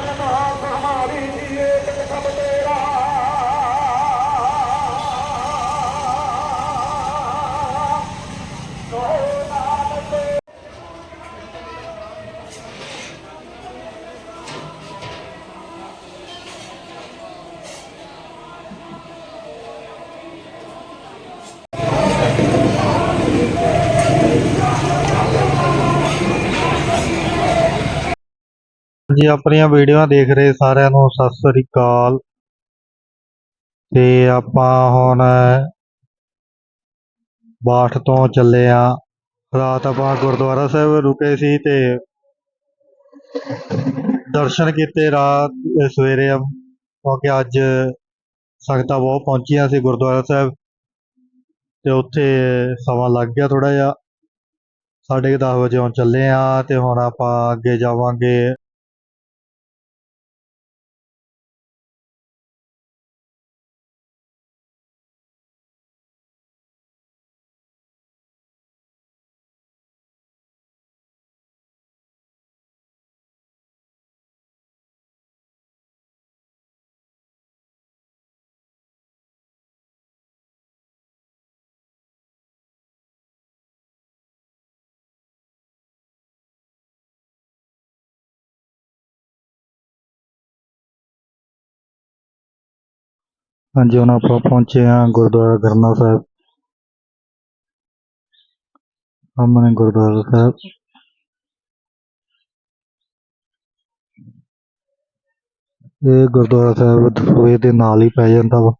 Thank you. ਜੀ, ਆਪਣੀਆਂ ਵੀਡੀਓਆਂ ਦੇਖ ਰਹੇ ਸਾਰਿਆਂ ਨੂੰ, ਸਤਿ ਸ੍ਰੀ ਅਕਾਲ। ਤੇ ਆਪਾਂ ਹੁਣ ਬਾਠ ਤੋਂ ਚੱਲੇ ਆ। ਰਾਤ ਆਪਾਂ ਗੁਰਦੁਆਰਾ ਸਾਹਿਬ ਰੁਕੇ ਸੀ ਤੇ ਦਰਸ਼ਨ ਕੀਤੇ ਰਾਤ ਸਵੇਰੇ ਕਿਉਂਕਿ ਅੱਜ ਸੰਗਤਾਂ ਬਹੁਤ ਪਹੁੰਚੀਆਂ ਸੀ ਗੁਰਦੁਆਰਾ ਸਾਹਿਬ। ਤੇ ਉੱਥੇ ਸਮਾਂ ਲੱਗ ਗਿਆ ਥੋੜਾ ਜਿਹਾ। ਸਾਢੇ ਕੁ ਦਸ ਵਜੇ ਹੁਣ ਚੱਲੇ ਆ ਤੇ ਹੁਣ ਆਪਾਂ ਅੱਗੇ ਜਾਵਾਂਗੇ ਹਾਂਜੀ, ਹੁਣ ਆਪਾਂ ਪਹੁੰਚੇ ਆ ਗੁਰਦੁਆਰਾ ਗਰਨਾ ਸਾਹਿਬ। ਸਾਹਮਣੇ ਗੁਰਦੁਆਰਾ ਸਾਹਿਬ। ਇਹ ਗੁਰਦੁਆਰਾ ਸਾਹਿਬ ਦਸੂਏ ਦੇ ਨਾਲ ਹੀ ਪੈ ਜਾਂਦਾ ਵਾ।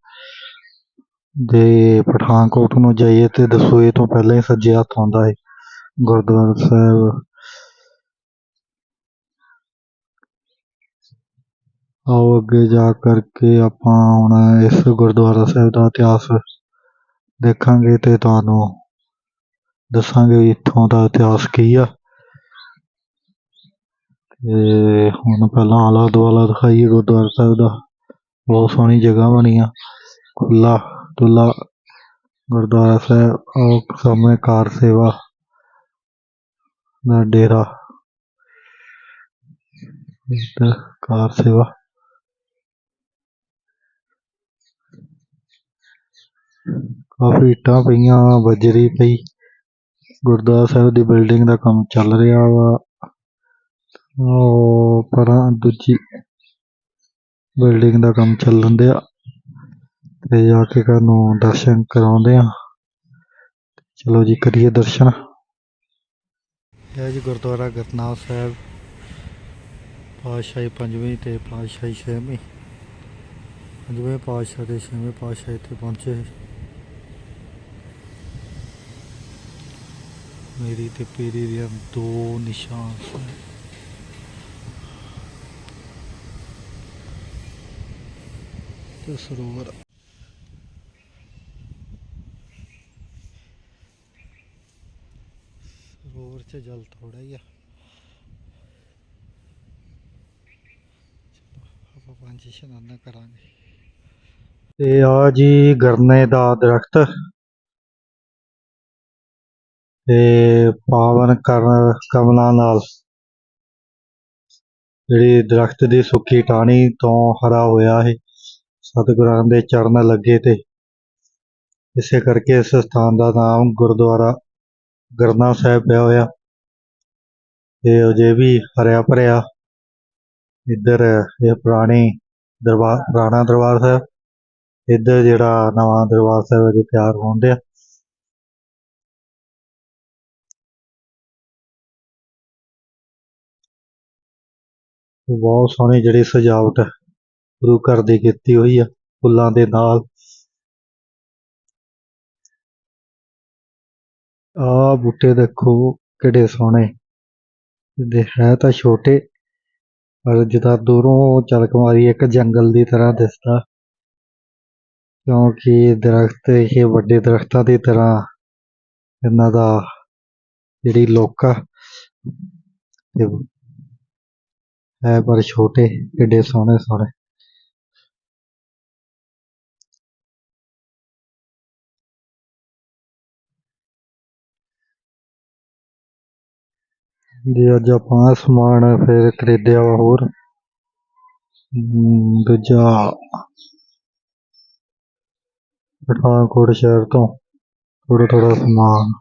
ਜੇ ਪਠਾਨਕੋਟ ਨੂੰ ਜਾਈਏ ਤੇ ਦਸੂਏ ਤੋਂ ਪਹਿਲਾਂ ਹੀ ਸੱਜੇ ਹੱਥ ਆਉਂਦਾ ਹੈ ਗੁਰਦੁਆਰਾ ਸਾਹਿਬ ਆਓ ਅੱਗੇ ਜਾ ਕਰਕੇ ਆਪਾਂ ਹੁਣ ਇਸ ਗੁਰਦੁਆਰਾ ਸਾਹਿਬ ਦਾ ਇਤਿਹਾਸ ਦੇਖਾਂਗੇ ਤੇ ਤੁਹਾਨੂੰ ਦੱਸਾਂਗੇ ਵੀ ਇੱਥੋਂ ਦਾ ਇਤਿਹਾਸ ਕੀ ਆ ਤੇ ਹੁਣ ਪਹਿਲਾਂ ਆਲਾ ਦੁਆਲਾ ਦਿਖਾਈਏ ਗੁਰਦੁਆਰਾ ਸਾਹਿਬ ਦਾ ਬਹੁਤ ਸੋਹਣੀ ਜਗ੍ਹਾ ਬਣੀ ਆ ਖੁੱਲਾ ਡੁੱਲਾ ਗੁਰਦੁਆਰਾ ਸਾਹਿਬ ਉਹ ਸਾਹਮਣੇ ਕਾਰ ਸੇਵਾ ਦਾ ਡੇਰਾ ਇੱਧਰ ਕਾਰ ਸੇਵਾ ਕਾਫੀ ਇੱਟਾਂ ਪਈਆਂ, ਬਜਰੀ ਪਈ। ਗੁਰਦੁਆਰਾ ਸਾਹਿਬ ਦੀ ਬਿਲਡਿੰਗ ਦਾ ਕੰਮ ਚੱਲ ਰਿਹਾ ਵਾ। ਉਹ ਪਰਾਂ ਦੂਜੀ ਬਿਲਡਿੰਗ ਦਾ ਕੰਮ ਚੱਲਣ ਦਿਆ। ਤੇ ਜਾ ਕੇ ਘਰ ਨੂੰ ਦਰਸ਼ਨ ਕਰਾਉਂਦੇ ਆ। ਚਲੋ ਜੀ, ਕਰੀਏ ਦਰਸ਼ਨ। ਇਹ ਜੀ ਗੁਰਦੁਆਰਾ ਗਤਨਾਮ ਸਾਹਿਬ, ਪਾਤਸ਼ਾਹੀ ਪੰਜਵੀਂ ਤੇ ਪਾਤਸ਼ਾਹੀ ਛੇਵੀਂ। ਪੰਜਵੇਂ ਪਾਤਸ਼ਾਹ ਤੇ ਛੇਵੇਂ ਪਾਤਸ਼ਾਹ ਇੱਥੇ ਪਹੁੰਚੇ। ਮੇਰੀ ਤੇ ਪੀਰੀ ਦੀਆਂ ਦੋ ਨਿਸ਼ਾਨ ਸਨ। ਤੇ ਸਰੋਵਰ। ਸਰੋਵਰ 'ਚ ਜਲ ਥੋੜਾ ਹੀ ਆ। ਆਪਾਂ ਪੰਜ ਇਸ਼ਨਾਨਾਂ ਕਰਾਂਗੇ। ਤੇ ਆ ਜੀ ਗਰਨੇ ਦਾ ਦਰਖਤ। ਤੇ ਪਾਵਨ ਕਰਨ, ਕਮਲਾਂ ਨਾਲ ਜਿਹੜੀ ਦਰਖਤ ਦੀ ਸੁੱਕੀ ਟਾਹਣੀ ਤੋਂ ਹਰਾ ਹੋਇਆ ਹੈ ਸਤਿਗੁਰਾਂ ਦੇ ਚਰਨ ਲੱਗੇ ਤੇ ਇਸੇ ਕਰਕੇ ਇਸ ਸਥਾਨ ਦਾ ਨਾਮ ਗੁਰਦੁਆਰਾ ਗਰਨਾ ਸਾਹਿਬ ਪਿਆ ਹੋਇਆ। ਤੇ ਅਜੇ ਵੀ ਹਰਿਆ ਭਰਿਆ। ਇੱਧਰ ਇਹ ਪੁਰਾਣੀ ਦਰਬਾਰ ਪੁਰਾਣਾ ਦਰਬਾਰ ਸਾਹਿਬ, ਇੱਧਰ ਜਿਹੜਾ ਨਵਾਂ ਦਰਬਾਰ ਸਾਹਿਬ ਅਜੇ ਤਿਆਰ ਹੋਣ ਡਿਆ। ਬਹੁਤ ਸੋਹਣੀ ਜਿਹੜੀ ਸਜਾਵਟ ਗੁਰੂ ਘਰ ਦੀ ਕੀਤੀ ਹੋਈ ਆ, ਫੁੱਲਾਂ ਦੇ ਨਾਲ। ਆ ਬੂਟੇ ਦੇਖੋ ਕਿਹੜੇ ਸੋਹਣੇ। ਦੇ ਹੈ ਤਾਂ ਛੋਟੇ, ਪਰ ਜਿੱਦਾਂ ਦੂਰੋਂ ਝਲਕ ਮਾਰੀ ਇੱਕ ਜੰਗਲ ਦੀ ਤਰ੍ਹਾਂ ਦਿਸਦਾ। ਕਿਉਂਕਿ ਦਰਖਤ ਇਹ ਵੱਡੇ ਦਰਖਤਾਂ ਦੀ ਤਰ੍ਹਾਂ ਇਹਨਾਂ ਦਾ ਜਿਹੜੀ ਲੋਕ ਆ ਤੇ ਹੈ, ਪਰ ਛੋਟੇ, ਕਿੱਡੇ ਸੋਹਣੇ ਸੋਹਣੇ। ਜੀ, ਅੱਜ ਆਪਾਂ ਸਮਾਨ ਫਿਰ ਖਰੀਦਿਆ ਵਾ ਹੋਰ। ਦੂਜਾ ਪਠਾਨਕੋਟ ਸ਼ਹਿਰ ਤੋਂ ਥੋੜਾ ਥੋੜਾ ਸਮਾਨ।